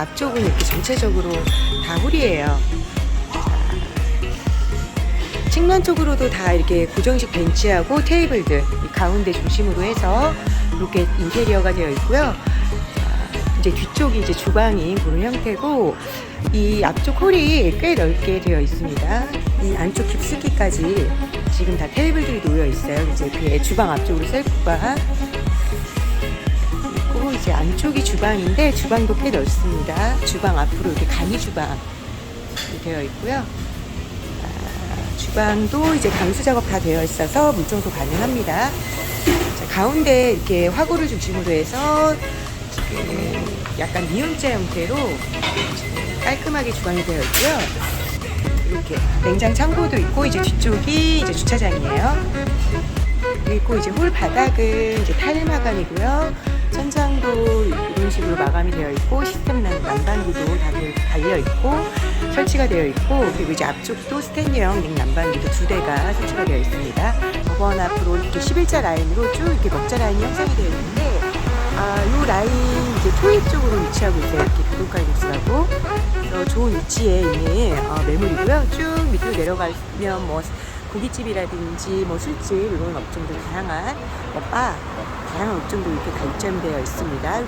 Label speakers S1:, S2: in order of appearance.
S1: 앞쪽은 이렇게 전체적으로 다 홀이에요. 측면 쪽으로도 다 이렇게 고정식 벤치하고 테이블들 이 가운데 중심으로 해서 이렇게 인테리어가 되어 있고요. 자, 이제 뒤쪽이 이제 주방인 그런 형태고 이 앞쪽 홀이 꽤 넓게 되어 있습니다. 이 안쪽 깊숙이까지 지금 다 테이블들이 놓여 있어요. 이제 그 주방 앞쪽으로 셀프가 이제 안쪽이 주방인데 주방도 꽤 넓습니다. 주방 앞으로 이렇게 간이 주방이 되어 있고요. 아, 주방도 이제 강수 작업 다 되어 있어서 물청소 가능합니다. 자, 가운데 이렇게 화구를 중심으로 해서 지금 약간 미음자 형태로 깔끔하게 주방이 되어 있고요. 이렇게 냉장 창고도 있고 이제 뒤쪽이 이제 주차장이에요. 그리고 이제 홀 바닥은 이제 타일 마감이고요. 천장도 이런 식으로 마감이 되어 있고 시스템 난- 난방기도 달려 있고 설치가 되어 있고 그리고 이제 앞쪽도 스탠리형 냉 난방기도 두 대가 설치가 되어 있습니다. 저번 앞으로 이렇게 11자 라인으로 쭉 이렇게 먹자 라인이 형성이 되어 있는데 아, 요 라인 이제 토이 쪽으로 위치하고 있어요. 이렇게. 그래서 좋은 위치에 있는 어, 매물이고요. 쭉 밑으로 내려가면 뭐 고깃집이라든지 뭐 술집 이런 업종들 다양한 뭐 바, 다양한 업종도 이렇게 다 입점되어 있습니다.